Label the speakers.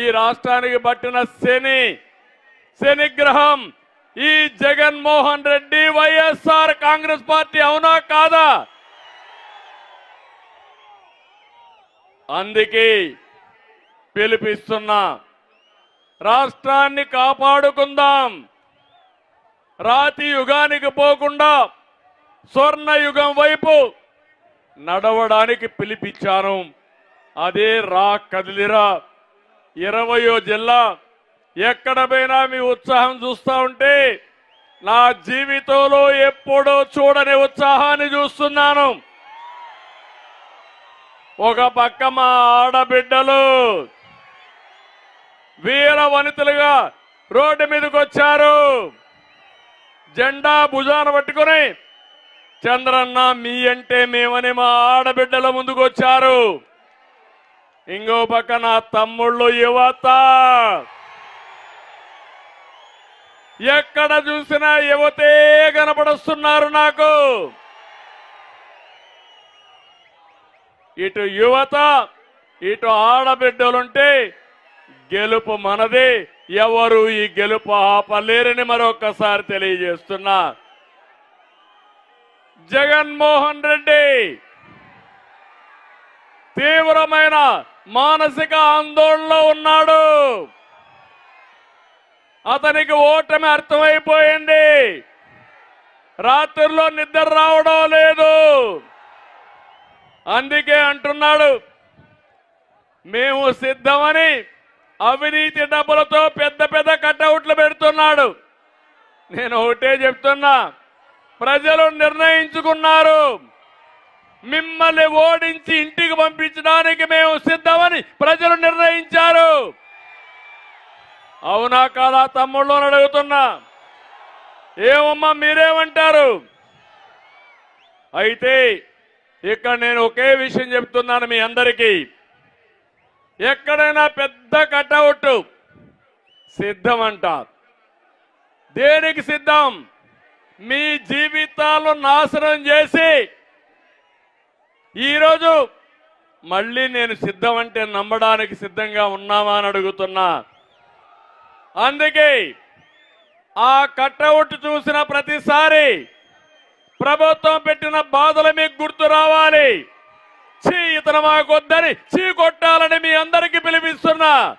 Speaker 1: ఈ రాష్ట్రానికి పట్టిన శని శనిగ్రహం ఈ జగన్మోహన్ రెడ్డి వైఎస్ఆర్ కాంగ్రెస్ పార్టీ అవునా కాదా? అందుకే పిలిపిస్తున్నా రాష్ట్రాన్ని కాపాడుకుందాం. రాతి యుగానికి పోకుండా స్వర్ణ యుగం వైపు నడవడానికి పిలిపించాను. అదే రా కదిలిరా. ఇరవయో జిల్లా ఎక్కడ పోయినా మీ ఉత్సాహం చూస్తా ఉంటే నా జీవితంలో ఎప్పుడో చూడని ఉత్సాహాన్ని చూస్తున్నాను. ఒక పక్క మా ఆడబిడ్డలు వీర వనితలుగా రోడ్డు మీదకి వచ్చారు. జెండా భుజాన పట్టుకుని చంద్రన్న మీ అంటే మేమని మా ఆడబిడ్డల ముందుకు వచ్చారు. ఇంకో పక్క నా తమ్ముళ్ళు యువత. ఎక్కడ చూసినా యువతే కనపడుస్తున్నారు నాకు. ఇటు యువత ఇటు ఆడబిడ్డలుంటే గెలుపు మనదే. ఎవరు ఈ గెలుపు ఆపలేరని మరొకసారి తెలియజేస్తున్నా. జగన్మోహన్ రెడ్డి తీవ్రమైన మానసిక ఆందోళనలో ఉన్నాడు. అతనికి ఓటమి అర్థమైపోయింది. రాత్రుల్లో నిద్ర రావడం లేదు. అందుకే అంటున్నాడు మేము సిద్ధమని అవినీతి డబ్బులతో పెద్ద పెద్ద కటౌట్లు పెడుతున్నాడు. నేను ఒకటే చెప్తున్నా ప్రజలు నిర్ణయించుకున్నారు. మిమ్మల్ని ఓడించి ఇంటికి పంపించడానికి మేము సిద్ధమని ప్రజలు నిర్ణయించారు. అవునా కాదా తమ్ముళ్ళు అని అడుగుతున్నా. ఏమమ్మా మీరేమంటారు? అయితే ఇక్కడ నేను ఒకే విషయం చెప్తున్నాను మీ అందరికీ. ఎక్కడైనా పెద్ద కటౌట్ సిద్ధం అంటారు దేనికి సిద్ధం? మీ జీవితాలు నాశనం చేసి ఈరోజు మళ్ళీ నేను సిద్ధం అంటే నమ్మడానికి సిద్ధంగా ఉన్నామా అని అడుగుతున్నా. అందుకే ఆ కట్అవుట్ చూసిన ప్రతిసారి ప్రభుత్వం పెట్టిన బాధలు మీకు గుర్తు రావాలి. చీ ఇతను మాకొద్దని చీ కొట్టాలని మీ అందరికీ పిలిపిస్తున్నా.